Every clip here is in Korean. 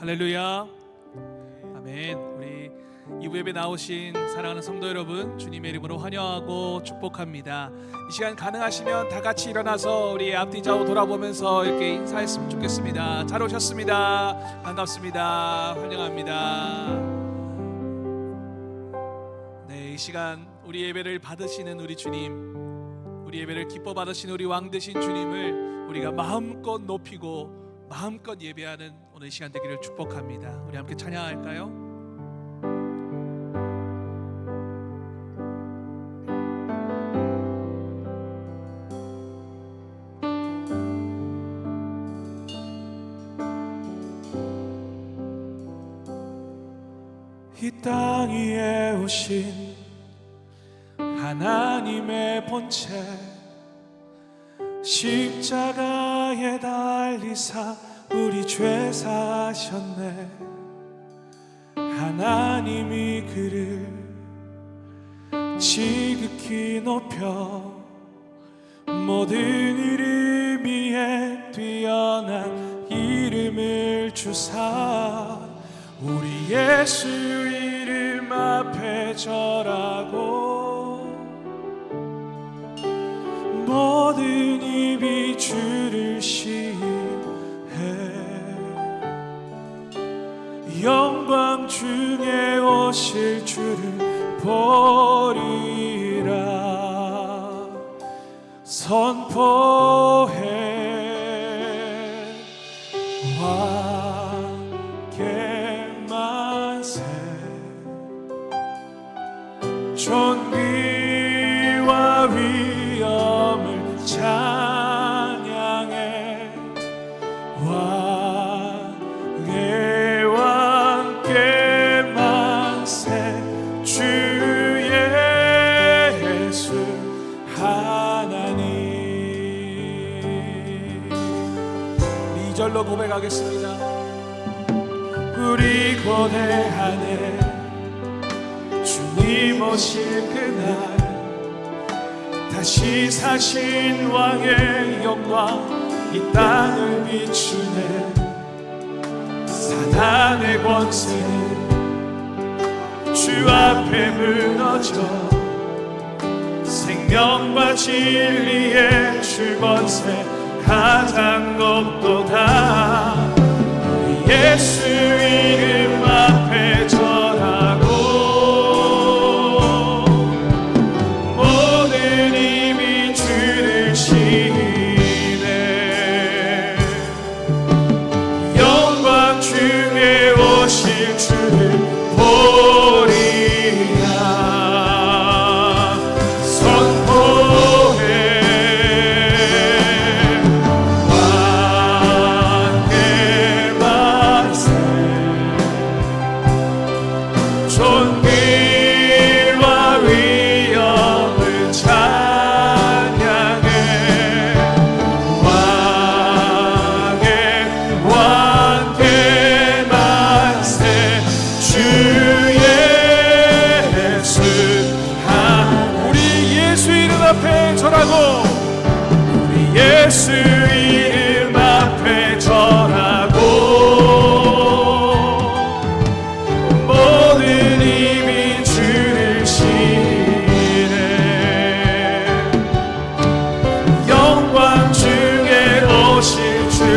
할렐루야. 아멘. 우리 이부 예배 나오신 사랑하는 성도 여러분, 주님의 이름으로 환영하고 축복합니다. 이 시간 가능하시면 다 같이 일어나서 우리 앞뒤 좌우 돌아보면서 이렇게 인사했으면 좋겠습니다. 잘 오셨습니다. 반갑습니다. 환영합니다. 네, 이 시간 우리 예배를 받으시는 우리 주님, 우리 예배를 기뻐 받으신 우리 왕 되신 주님을 우리가 마음껏 높이고 마음껏 예배하는 오늘 이 시간 되기를 축복합니다. 우리 함께 찬양할까요? 이땅 위에 오신 하나님의 본체 십자가에 달리사 죄 사셨네. 하나님이 그를 지극히 높여 모든 이름 위에 뛰어난 이름을 주사 우리 예수 이름 앞에 절하고 영광 중에 오실 주를 보리라. 선포해 고백하겠습니다. 우리 고대하네 주님 오실 그날 다시 사신 왕의 영광 이 땅을 비추네. 사단의 권세는 주 앞에 무너져 생명과 진리의 주 권세 가장 높도다. 예수 이름 앞에 절하고 모든 힘이 주를 시네. 영광 중에 오실 주를 보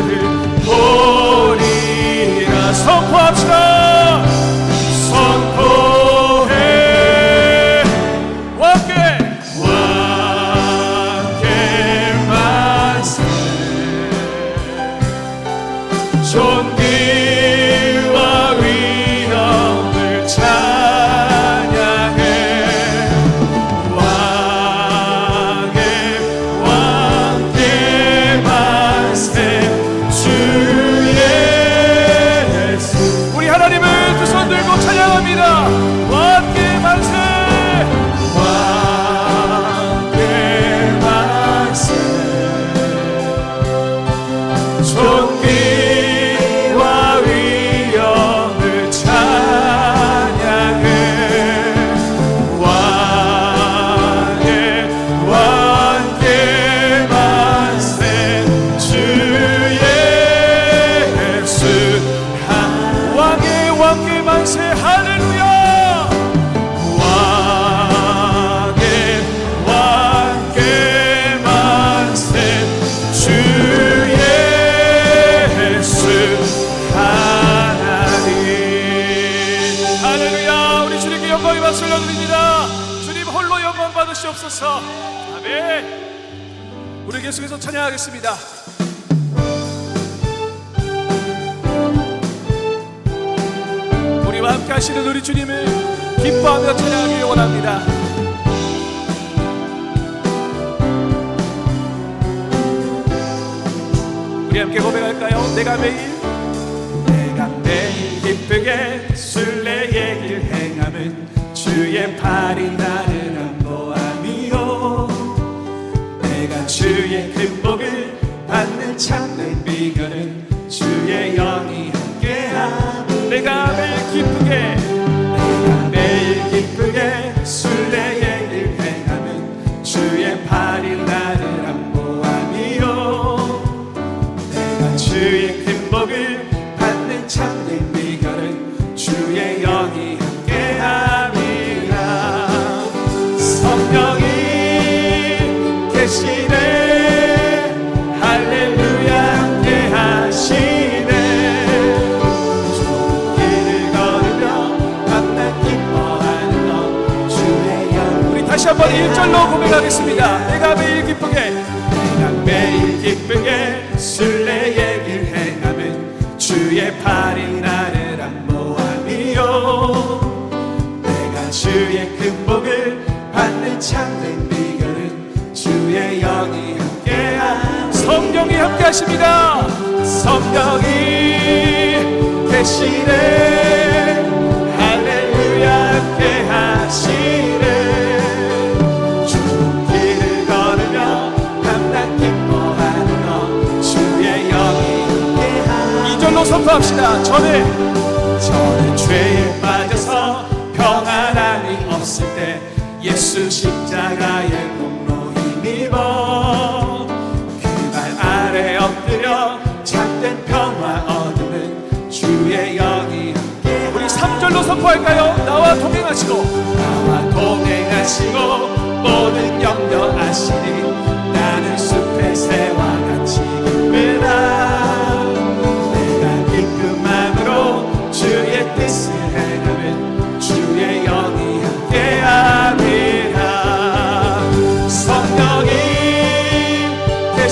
오 계속해서 찬양하겠습니다. 우리와 함께 하시는 우리 주님을 기뻐하며 찬양하기 원합니다. 함께 고백할까요? 내가 매일 내가 매일 기쁘게 순례의 길 행함은 주의 팔이 나를 주의 큰 복을 받는 참된 비결은 주의 영이 함께함. 내가 매일 기쁘게 시 한번 1절로 고백하겠습니다. 내가 매일 기쁘게 내가 매일 기쁘게 순례의 길 행함은 주의 팔이 나를 안보함이요 내가 주의 큰 복을 받는 참된 비결은 주의 영이 함께함. 성령이 함께하십니다. 성령이 계시네. 할렐루야 함께하시 선포합시다 저는 저는 죄에 빠져서 평안함이 없을 때 예수 십자가의 공로 힘입어 그발 아래 엎드려 참된 평화 얻는 주의 영이 함께 우리 3절로 선포할까요? 나와 동행하시고 나와 동행하시고 모든 염려 아시니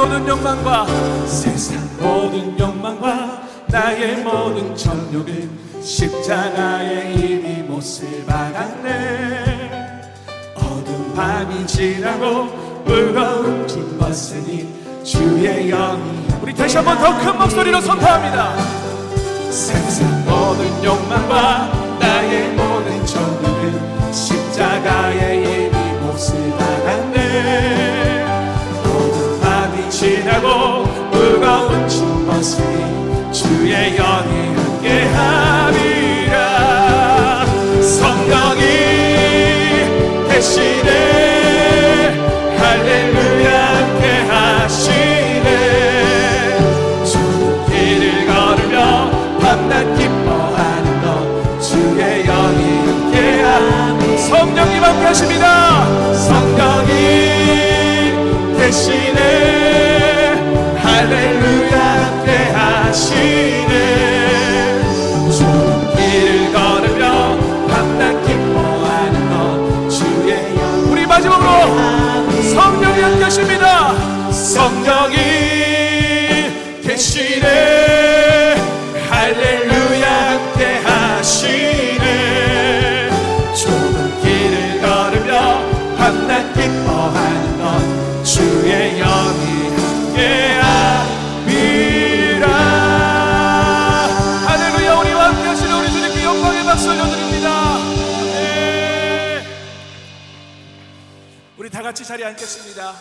모든 욕망과 세상 모든 욕망과 나의 모든 정욕은 십자가에 이미 못을 박았네. 어두운 밤이 지나고 무거운 짐 벗으니 주의 영이 우리 다시 한번 더 큰 목소리로 선포합니다. 세상 모든 욕망과 나의 모든 정욕은 십자가에 무거운 주의 영이 함께하 함께하십니다. 성령이 다 같이 자리에 앉겠습니다.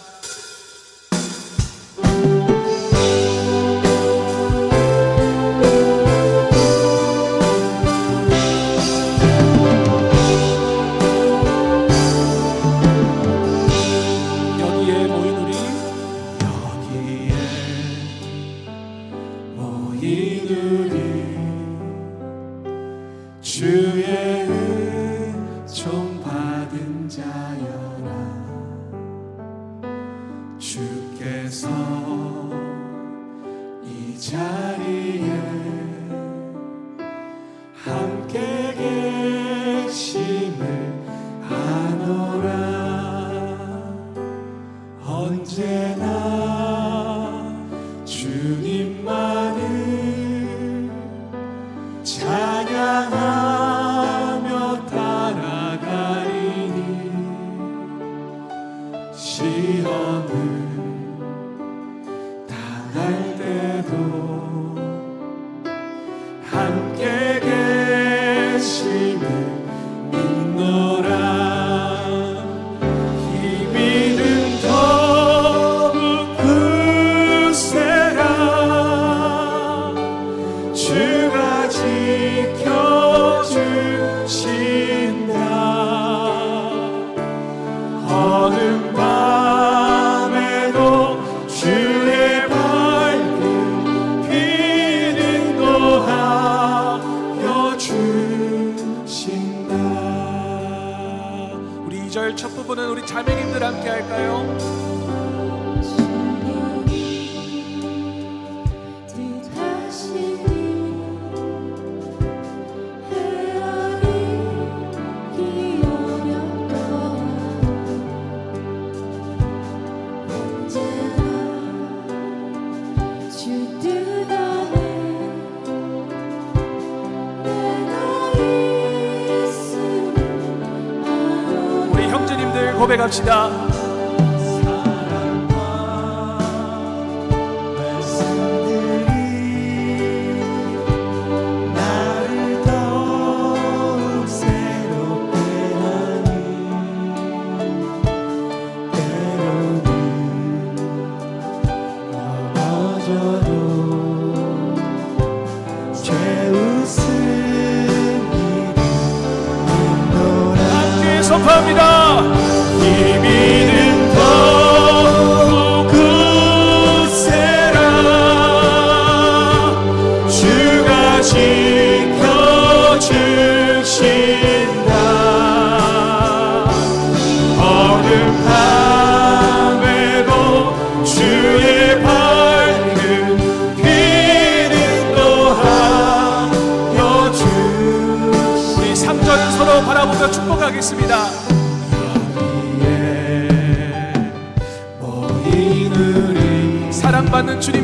갑시다.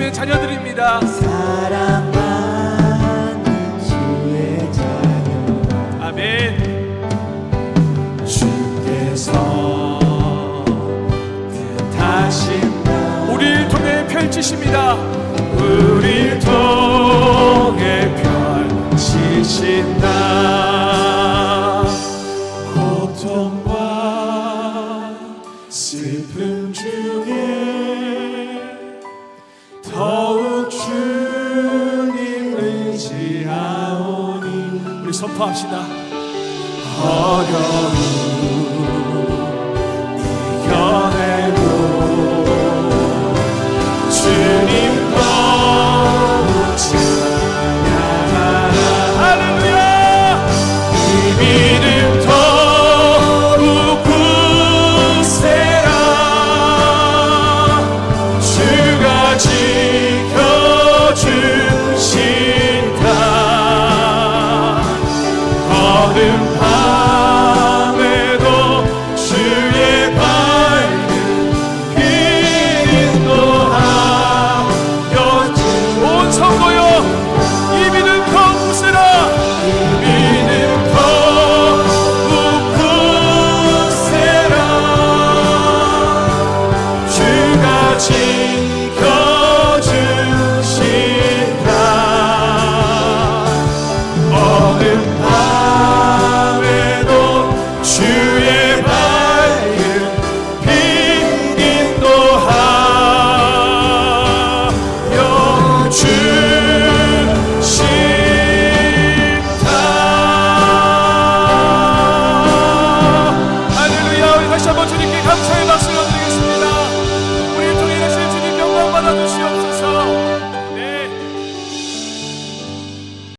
주의 자녀들입니다. 사랑받는 주의 자녀. 아멘. 주께서 뜻하신 우리를 통해 펼치십니다. 우리 선포합시다. 어려운 Nothing